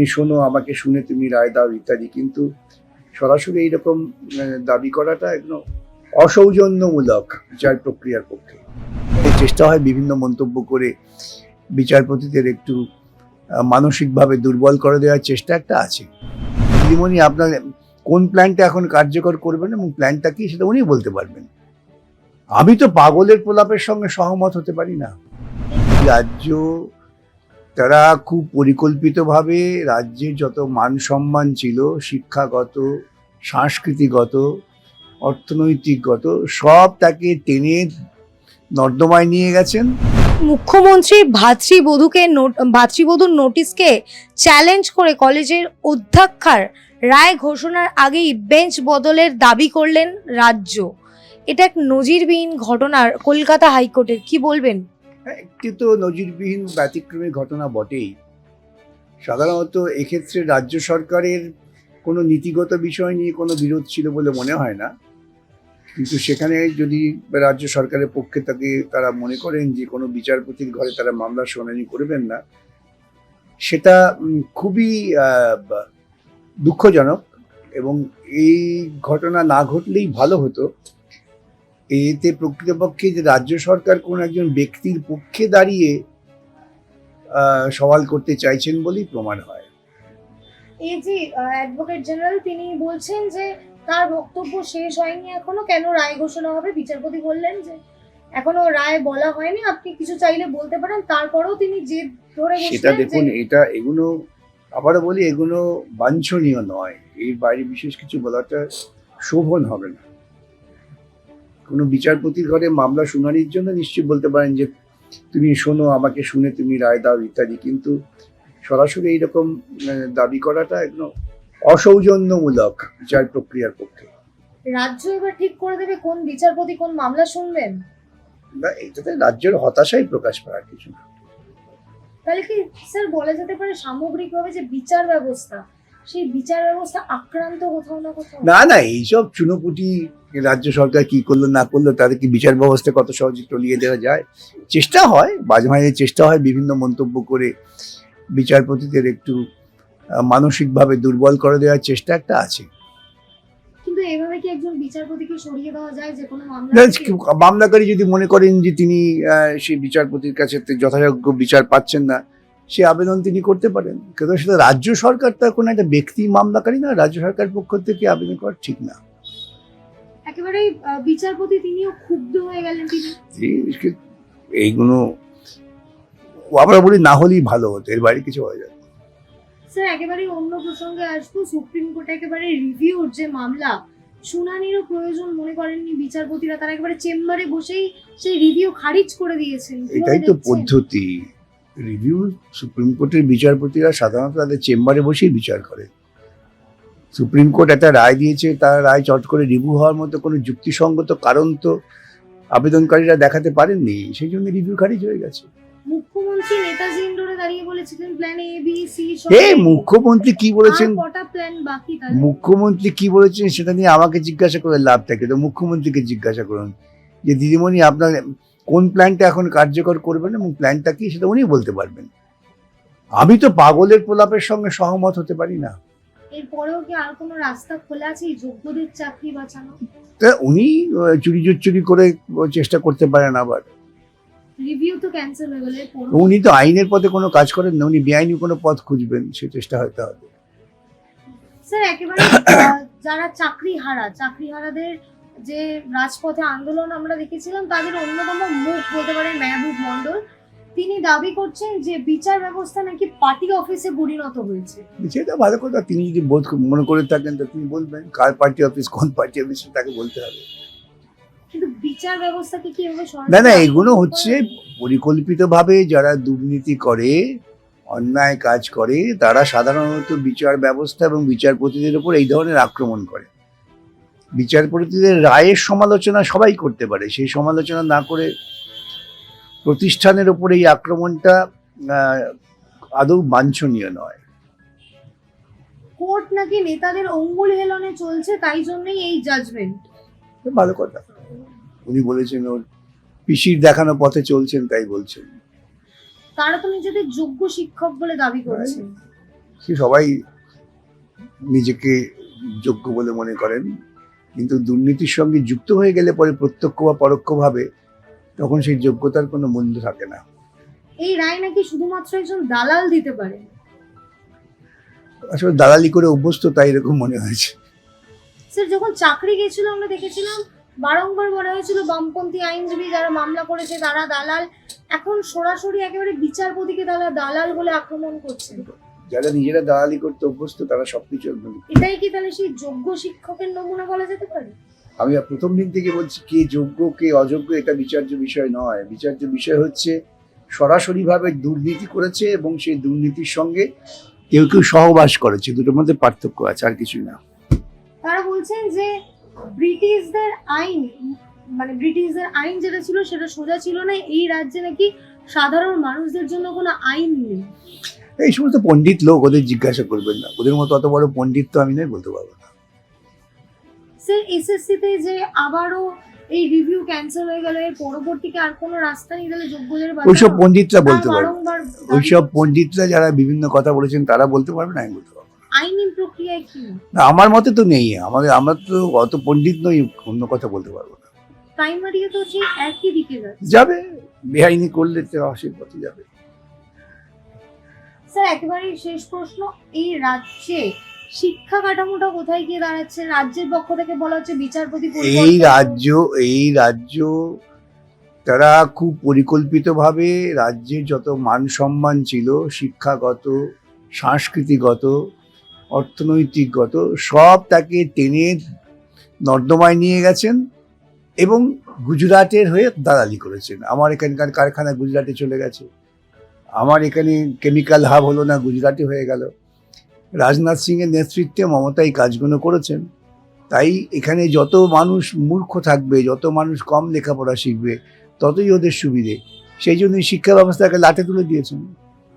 তুমি শোনো, আমাকে শুনে তুমি রায় দাও ইত্যাদি। কিন্তু সরাসরি এইরকম দাবি করাটা একদম অসৌজন্যমূলক বিচার প্রক্রিয়ার পক্ষে। চেষ্টা হয় বিভিন্ন মন্তব্য করে বিচারপতিদের একটু মানসিকভাবে দুর্বল করে দেওয়ার চেষ্টা একটা আছে। দিদিমণি, আপনার কোন প্ল্যানটা এখন কার্যকর করবেন এবং প্ল্যানটা কি সেটা উনি বলতে পারবেন। আমি তো পাগলের প্রলাপের সঙ্গে সহমত হতে পারি না। রাজ্য তারা খুব পরিকল্পিতভাবে রাজ্যের যত মান সম্মান ছিল, শিক্ষাগত, সাংস্কৃতিগত, অর্থনৈতিকগত, সব তাকে টেনে নর্দমায় নিয়ে গেছেন। মুখ্যমন্ত্রী ভাতৃবধূকে ভাতৃবধূর নোটিশকে চ্যালেঞ্জ করে কলেজের অধ্যক্ষার রায় ঘোষণার আগেই বেঞ্চ বদলের দাবি করলেন রাজ্য। এটা এক নজিরবিহীন ঘটনার কলকাতা হাইকোর্টের, কি বলবেন? একটি তো নজিরবিহীন ব্যতিক্রমী ঘটনা বটেই। সাধারণত এক্ষেত্রে রাজ্য সরকারের কোনো নীতিগত বিষয় নিয়ে কোনো বিরোধ ছিল বলে মনে হয় না। কিন্তু সেখানে যদি রাজ্য সরকারের পক্ষে তাকে তারা মনে করেন যে কোনো বিচারপতির ঘরে তারা মামলা শুনানি করবেন না, সেটা খুবই দুঃখজনক এবং এই ঘটনা না ঘটলেই ভালো হতো। এতে প্রকৃতপক্ষে যে রাজ্য সরকার কোন একজন ব্যক্তির পক্ষে দাঁড়িয়ে সওয়াল করতে চাইছেন বলেই প্রমাণ হয়। এই যে অ্যাডভোকেট জেনারেল তিনি বলছেন যে তার বক্তব্য শেষ হয়নি এখনও কেন রায় ঘোষণা হবে? বিচারপতি বললেন যে এখনও রায় বলা হয়নি। আপনি কিছু চাইলে বলতে পারেন তারপরেও তিনি জেদ ধরে সেটা দেখুন এটা এগুলো আবারও বলি এগুলো বাঞ্ছনীয় নয়। এর বাইরে বিশেষ কিছু বলাটা শোভন হবে না। কোনো বিচারপতির ঘরে মামলা শুনানির জন্য নিশ্চয়ই বলতে পারেন যে তুমি শোনো আমাকে শুনে তুমি রায় দাও ইত্যাদি। কিন্তু সরাসরি এইরকম দাবি করাটা একদম অসৌজন্যমূলক বিচার প্রক্রিয়ার পক্ষে। রাজ্য এবার ঠিক করে দেবে কোন বিচারপতি কোন মামলা শুনবেন? না এটাতে রাজ্যের হতাশাই প্রকাশ পাওয়ার কিছু না। তাহলে কি স্যার বলা যেতে পারে সামগ্রিকভাবে যে বিচার ব্যবস্থা সেই বিচার ব্যবস্থা আক্রান্ত কোথাও না কোথাও? না না এইসব চুনোপুটি রাজ্য সরকার কি করল না করল তাদের কি বিচার ব্যবস্থা কত সহজে টলিয়ে দেওয়া যায়? চেষ্টা হয় মাঝে মাঝে চেষ্টা হয় বিভিন্ন মন্তব্য করে বিচারপতিদের একটু মানসিকভাবে দুর্বল করে দেওয়ার চেষ্টা একটা আছে। কিন্তু এভাবে কি একজন বিচারপতিকে সরিয়ে দেওয়া যায় যে কোনো মামলা মামলাকারী যদি মনে করেন যে তিনি সেই বিচারপতির কাছে যথাযোগ্য বিচার পাচ্ছেন না সে আবেদন তিনি করতে পারেন। কিন্তু সেটা রাজ্য সরকার তার কোনো একটা ব্যক্তি মামলাকারী না রাজ্য সরকার পক্ষ থেকে আবেদন করা ঠিক না। একেবারেই আহ, বিচারপতি তিনিও ক্ষুব্ধ হয়ে গেলেন তিনি। এইগুলো আমরা বলি না হলেই ভালো হতো এর বাইরে কিছু হয়ে যায় স্যার একেবারেই অন্য প্রসঙ্গে আসব। সুপ্রিম কোর্টে একেবারে রিভিউর যে মামলা শুনানিরও প্রয়োজন মনে করেননি বিচারপতিরা। তারা একেবারে চেম্বারে বসেই সেই রিভিউ খারিজ করে দিয়েছেন। এটাই তো পদ্ধতি। রিভিউ সুপ্রিম কোর্টের বিচারপতিরা সাধারণত তাদের চেম্বারে বসেই বিচার করে। সুপ্রিম কোর্ট একটা রায় দিয়েছে তার রায় চট করে রিভিউ হওয়ার মতো কোনো যুক্তিসঙ্গত কারণ তো আবেদনকারীরা দেখাতে পারেননি সেই জন্য রিভিউ খারিজ হয়ে গেছে। মুখ্যমন্ত্রী নেতাজি ইন্ডোরে দাঁড়িয়ে বলেছিলেন প্ল্যান এ বি সি এ মুখ্যমন্ত্রী কি বলেছেন? কটা প্ল্যান বাকি মুখ্যমন্ত্রী কি বলেছেন সেটা নিয়ে আমাকে জিজ্ঞাসা করে লাভ থাকে তো মুখ্যমন্ত্রীকে জিজ্ঞাসা করুন। যে দিদিমণি আপনার কোন প্ল্যানটা এখন কার্যকর করবেন এবং প্ল্যানটা কি সেটা উনি বলতে পারবেন। আমি তো পাগলের প্রলাপের সঙ্গে সহমত হতে পারি না। এরপরেও কি আর কোনো রাস্তা খোলা আছে যোগ্যদের চাকরি বাঁচানো তা উনি চুরি চুরি করে চেষ্টা করতে পারেন আবার। রিভিউ তো ক্যান্সেল হয়ে গেলে উনি তো আইনের পথে কোনো কাজ করেন না উনি বেআইনি কোনো পথ খুঁজবেন সে চেষ্টা হতে হবে। স্যার একেবারে যারা চাকরি হারা চাকরি হারাদের যে রাজপথে আন্দোলন আমরা দেখেছিলাম তাদের অন্যতম মুখ বলতে পারেন মেহবুব মন্ডল তিনি দাবি করছেন যে বিচার ব্যবস্থা নাকি পার্টি অফিসে পরিণত হয়েছে। সেটা ভালো কথা তিনি যদি বোধ মনে করে থাকেন তো তিনি বলবেন কার পার্টি অফিস কোন পার্টি অফিস তাকে বলতে হবে। কিন্তু বিচার ব্যবস্থাকে কি না না এগুলো হচ্ছে পরিকল্পিতভাবে যারা দুর্নীতি করে অন্যায় কাজ করে তারা সাধারণত বিচার ব্যবস্থা এবং বিচারপতিদের উপর এই ধরনের আক্রমণ করে। বিচারপতিদের রায়ের সমালোচনা সবাই করতে পারে। সেই সমালোচনা না করে প্রতিষ্ঠানের উপর এই আক্রমণটা আদৌ বাঞ্ছনীয় নয়। কোর্ট নাকি নেতাদের অঙ্গুল হেলনে চলছে তাই জন্যই এই জাজমেন্ট ভালো কথা। উনি বলেছেন ওর পিসির দেখানো পথে চলছেন তাই বলছেন। তারা তো নিজেদের যোগ্য শিক্ষক বলে দাবি করছেন। সে সবাই নিজেকে যোগ্য বলে মনে করেন। কিন্তু দুর্নীতির সঙ্গে যুক্ত হয়ে গেলে পরে প্রত্যক্ষ বা পরোক্ষভাবে তখন সেই যোগ্যতার কোনো মূল্য থাকে না। এই রায় নাকি শুধুমাত্র একজন দালাল দিতে পারে? আসলে দালালি করে অভ্যস্ত তাই এরকম মনে হয়েছে। স্যার যখন চাকরি গেছিল আমরা দেখেছিলাম বারংবার বলা হয়েছিল বামপন্থী আইনজীবী যারা মামলা করেছে তারা দালাল। এখন সরাসরি একেবারে বিচারপতিকে তারা দালাল বলে আক্রমণ করছে। যারা নিজেরা দালালি করতে অভ্যস্ত তারা সবকিছু একদম এটাই কি তাহলে সেই যোগ্য শিক্ষকের নমুনা বলা যেতে পারে? আমি প্রথম দিন থেকে বলছি কে যোগ্য কে অযোগ্য এটা বিচার্য বিষয় নয়। বিচার্য বিষয় হচ্ছে সরাসরিভাবে দুর্নীতি করেছে এবং সেই দুর্নীতির সঙ্গে কেউ কেউ সহবাস করেছে। দুটোর মধ্যে পার্থক্য আছে আর কিছুই না। তারা বলছেন যে ব্রিটিশদের আইন মানে ব্রিটিশদের আইন যেটা ছিল সেটা সোজা ছিল না। এই রাজ্যে নাকি সাধারণ মানুষদের জন্য কোনো আইন নেই। এই সমস্ত পণ্ডিত লোক ওদের জিজ্ঞাসা করবেন না। ওদের মতো অত বড় পণ্ডিত তো আমি নয় বলতে পারব না। স্যার এসএসসি তে যে আবারও এই রিভিউ ক্যান্সেল হয়ে গেল এর পরবর্তীতে আর কোনো রাস্তা নেই তাহলে যোগ্যদের? ওইসব পণ্ডিতরা তারা বলতে পারবে ওইসব পণ্ডিতরা যারা বিভিন্ন কথা বলেছেন তারা বলতে পারবে না আমি বলতে পারব আইনি প্রক্রিয়ায় কি? না আমার মতে তো নেই। আমাদের আমরা তো অত পণ্ডিত নই অন্য কথা বলতে পারব না। প্রাইমারি তো সেই একই দিকে যাবে। বেআইনি করলে তো পথে যাবে। স্যার শেষ প্রশ্ন, এই রাজ্যে শিক্ষা কাঠামোটা কোথায় গিয়ে দাঁড়াচ্ছে? রাজ্যের পক্ষ থেকে বলা হচ্ছে বিচারপতি এই রাজ্য এই রাজ্য তারা খুব পরিকল্পিতভাবে রাজ্যের যত মান সম্মান ছিল, শিক্ষাগত, সাংস্কৃতিগত, অর্থনৈতিকগত, সব তাকে টেনে নর্দমায় নিয়ে গেছেন এবং গুজরাটের হয়ে দালালি করেছেন। আমার এখানকার কারখানা গুজরাটে চলে গেছে। আমার এখানে কেমিক্যাল হাব হলো না, গুজরাটি হয়ে গেল। রাজনাথ সিংয়ের নেতৃত্বে মমতা এই কাজগুলো করেছেন। তাই এখানে যত মানুষ মূর্খ থাকবে, যত মানুষ কম লেখাপড়া শিখবে, ততই ওদের সুবিধে। সেই জন্যই শিক্ষা ব্যবস্থাকে লাটে তুলে দিয়েছেন।